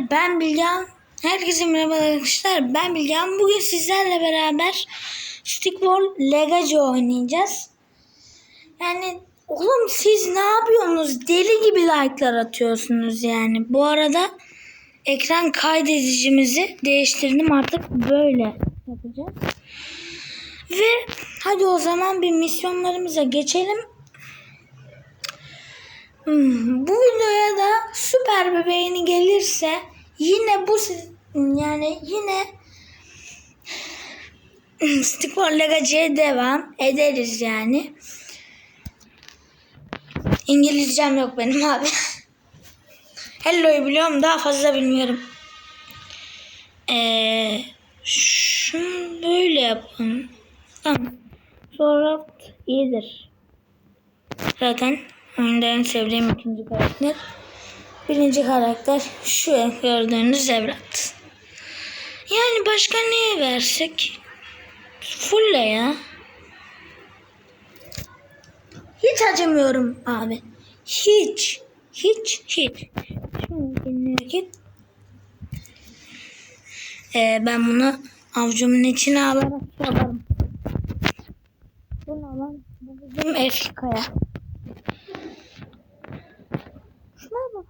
Ben Bilgehan. Herkese merhaba arkadaşlar. Ben Bilgehan. Bugün sizlerle beraber Stickball Legacy oynayacağız. Yani oğlum siz ne yapıyorsunuz? Deli gibi like'lar atıyorsunuz yani. Bu arada ekran kaydedicimizi değiştirdim artık böyle yapacağız. Ve hadi o zaman bir misyonlarımıza geçelim. Bu videoya da süper bir beğeni gelirse yine bu yani yine Stickball Legacy'ye devam ederiz yani. İngilizcem yok benim abi. Hello'yu biliyorum daha fazla bilmiyorum. Ee, şunu böyle yapalım. Tamam. Sonra iyidir. Zaten oyunda en sevdiğim ikinci karakter. Birinci karakter şu gördüğünüz evlat. Yani başka neye versek? Fulle ya. Hiç acımıyorum abi. Hiç. Hiç. Hiç. Şimdi ki. Ee, ben bunu avucumun içine alarak yaparım. Bu ne? Bu bizim eski kaya. Şuna bak.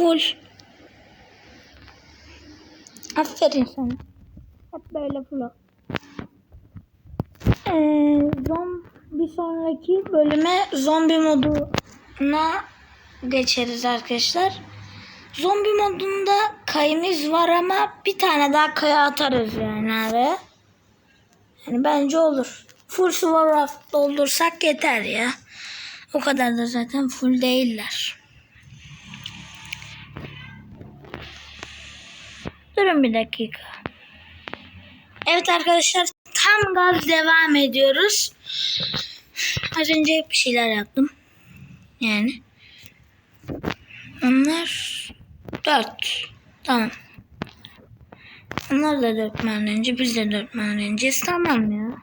Full. Aferin sana. Hep böyle full. ol. Ee, zom bir sonraki bölüme zombi moduna geçeriz arkadaşlar. Zombi modunda kayımız var ama bir tane daha kaya atarız yani araya. Yani bence olur. Full sword doldursak yeter ya. O kadar da zaten full değiller. Durun bir dakika. Evet arkadaşlar tam gaz devam ediyoruz. Az önce bir şeyler yaptım. Yani. Onlar dört. Tamam. Onlar da dört madenci. Biz de dört madenciyiz. Tamam ya.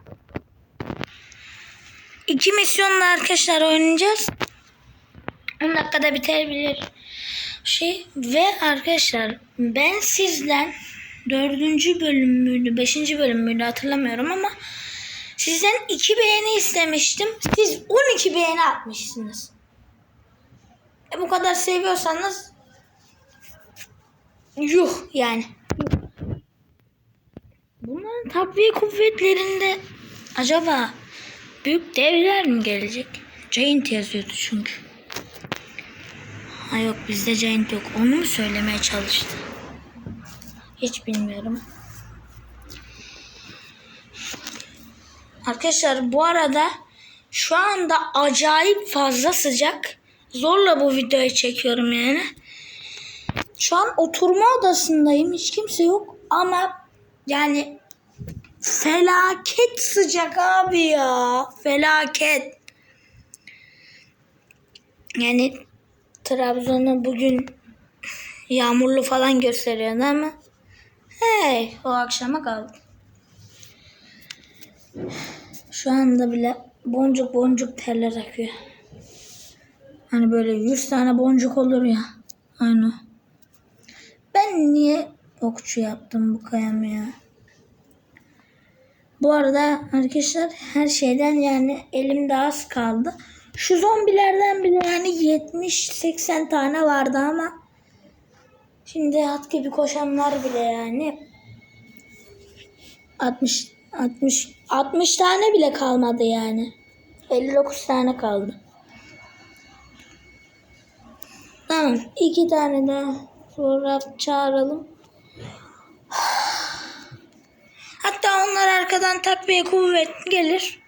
İki misyonla arkadaşlar oynayacağız. 10 dakikada bitebilir şey ve arkadaşlar ben sizden dördüncü bölüm müydü beşinci bölüm müydü hatırlamıyorum ama sizden iki beğeni istemiştim. Siz 12 beğeni atmışsınız. E, bu kadar seviyorsanız yuh yani. Bunların takviye kuvvetlerinde acaba büyük devler mi gelecek? Giant yazıyordu çünkü Ha yok bizde Giant yok. Onu mu söylemeye çalıştı? Hiç bilmiyorum. Arkadaşlar bu arada şu anda acayip fazla sıcak. Zorla bu videoyu çekiyorum yani. Şu an oturma odasındayım. Hiç kimse yok. Ama yani felaket sıcak abi ya. Felaket. Yani Trabzon'u bugün yağmurlu falan gösteriyordu ama hey o akşama kaldı. Şu anda bile boncuk boncuk terler akıyor. Hani böyle 100 tane boncuk olur ya. Aynı. Ben niye okçu yaptım bu kayamı ya? Bu arada arkadaşlar her şeyden yani elimde az kaldı. Şu zombilerden bile yani 70-80 tane vardı ama şimdi at gibi koşanlar bile yani 60 60 60 tane bile kalmadı yani. 59 tane kaldı. Tamam. iki tane daha sonra çağıralım. Hatta onlar arkadan takviye kuvvet gelir.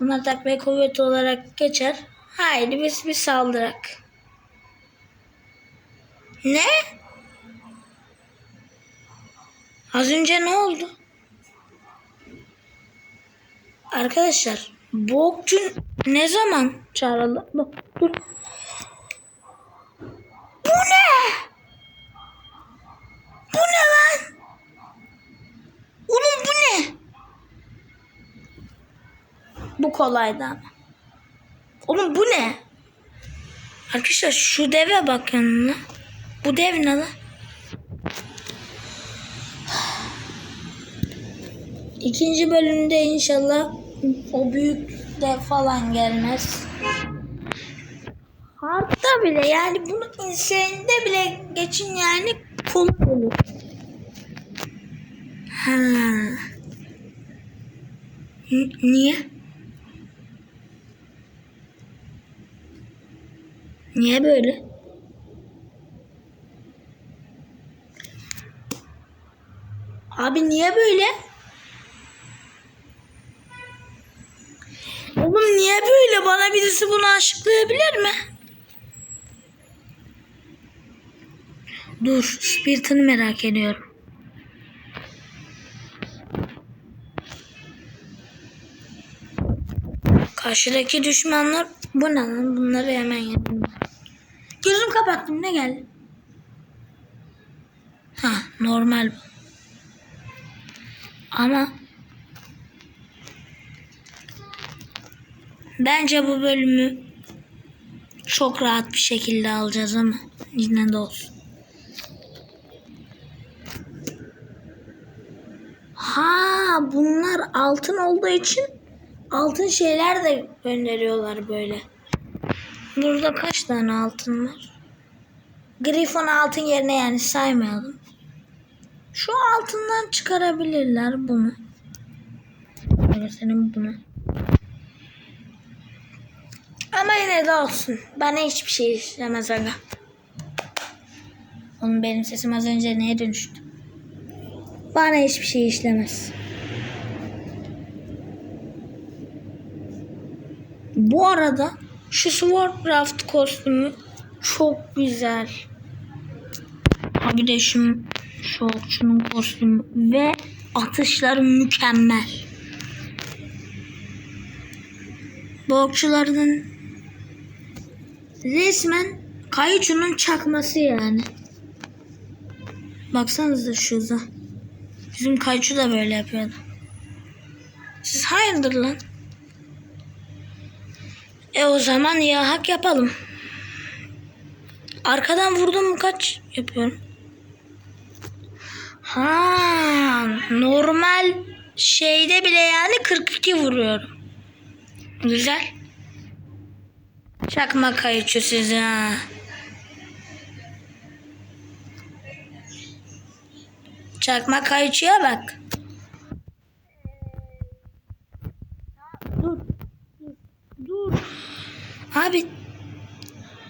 Bunlar takviye kuvveti olarak geçer. Haydi biz bir saldırak. Ne? Az önce ne oldu? Arkadaşlar bu okçu ne zaman çağrıldı? Dur, dur. Bu ne? Bu ne lan? Oğlum bu ne? Bu kolaydı ama. Oğlum bu ne? Arkadaşlar şu deve bakın. Bu dev ne lan? İkinci bölümde inşallah o büyük dev falan gelmez. Hatta bile yani bunu insanede bile geçin yani kul olur. Niye? Niye böyle? Abi niye böyle? Oğlum niye böyle? Bana birisi bunu açıklayabilir mi? Dur, Spirit'ini merak ediyorum. Karşıdaki düşmanlar bu ne lan? Bunları hemen yedim. Gözüm kapattım ne geldi? Ha normal. Ama bence bu bölümü çok rahat bir şekilde alacağız ama yine de olsun. Ha bunlar altın olduğu için altın şeyler de gönderiyorlar böyle. Burada kaç tane altın var? Grifon altın yerine yani saymayalım. Şu altından çıkarabilirler bunu. Böyle senin bunu. Ama yine de olsun. Bana hiçbir şey işlemez aga. Oğlum benim sesim az önce neye dönüştü? Bana hiçbir şey işlemez. Bu arada şu Swordcraft kostümü çok güzel. Ha bir de şu, şu okçunun kostümü ve atışları mükemmel. Bu okçulardan resmen kayıçunun çakması yani. Baksanıza şurada. Bizim kayıçu da böyle yapıyordu. Siz hayırdır lan? E o zaman ya hak yapalım. Arkadan vurdum mu kaç yapıyorum? Ha, normal şeyde bile yani 42 vuruyorum. Güzel. Çakma kayıcı size. Çakma kayıcıya bak. Dur. Dur. Abi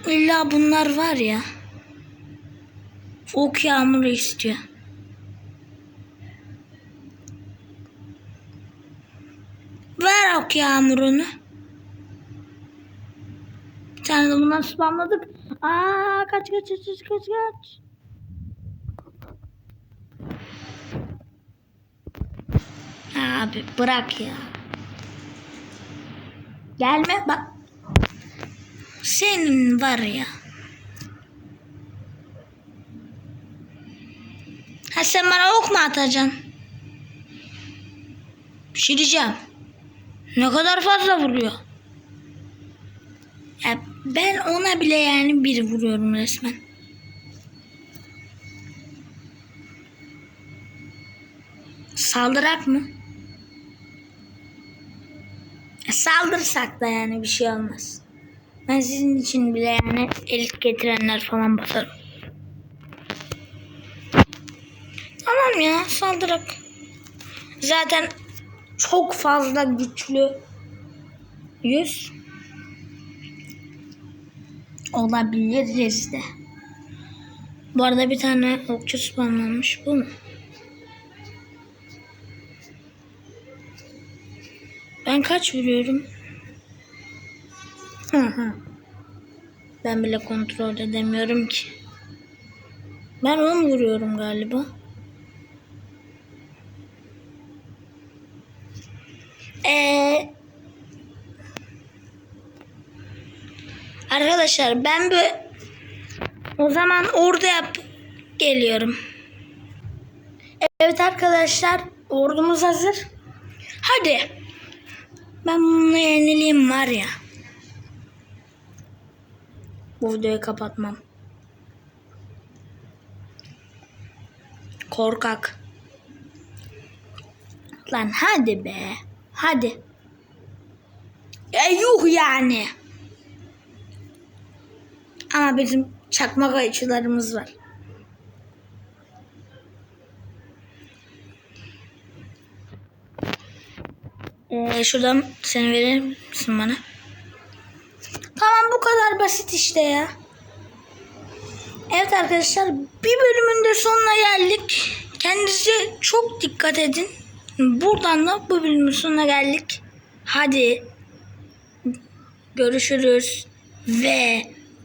illa bunlar var ya. Ok yağmuru istiyor. Ver ok yağmurunu. Bir tane de bundan spamladık. Aa kaç kaç kaç kaç kaç kaç. Abi bırak ya. Gelme bak. Senin var ya. Ha sen bana ok mu atacaksın? Bir şey diyeceğim. Ne kadar fazla vuruyor. Ya ben ona bile yani bir vuruyorum resmen. Saldırak mı? Saldırsak da yani bir şey olmaz. Ben sizin için bile yani elit getirenler falan basarım. Tamam ya saldırak. Zaten çok fazla güçlü. Yüz. Olabiliriz de. Bu arada bir tane okçu spamlanmış. Bu mu? Ben kaç vuruyorum? Hı hı. Ben bile kontrol edemiyorum ki. Ben 10 vuruyorum galiba. Ee, arkadaşlar ben bu o zaman orada yap geliyorum. Evet arkadaşlar ordumuz hazır. Hadi. Ben bununla yenileyim var ya. Bu videoyu kapatmam. Korkak. Lan hadi be. Hadi. E yuh yani. Ama bizim çakma kayıcılarımız var. Ee, şuradan seni verir misin bana? Tamam bu kadar basit işte ya. Evet arkadaşlar bir bölümün de sonuna geldik. Kendinize çok dikkat edin. Buradan da bu bölümün sonuna geldik. Hadi görüşürüz ve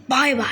bay bay.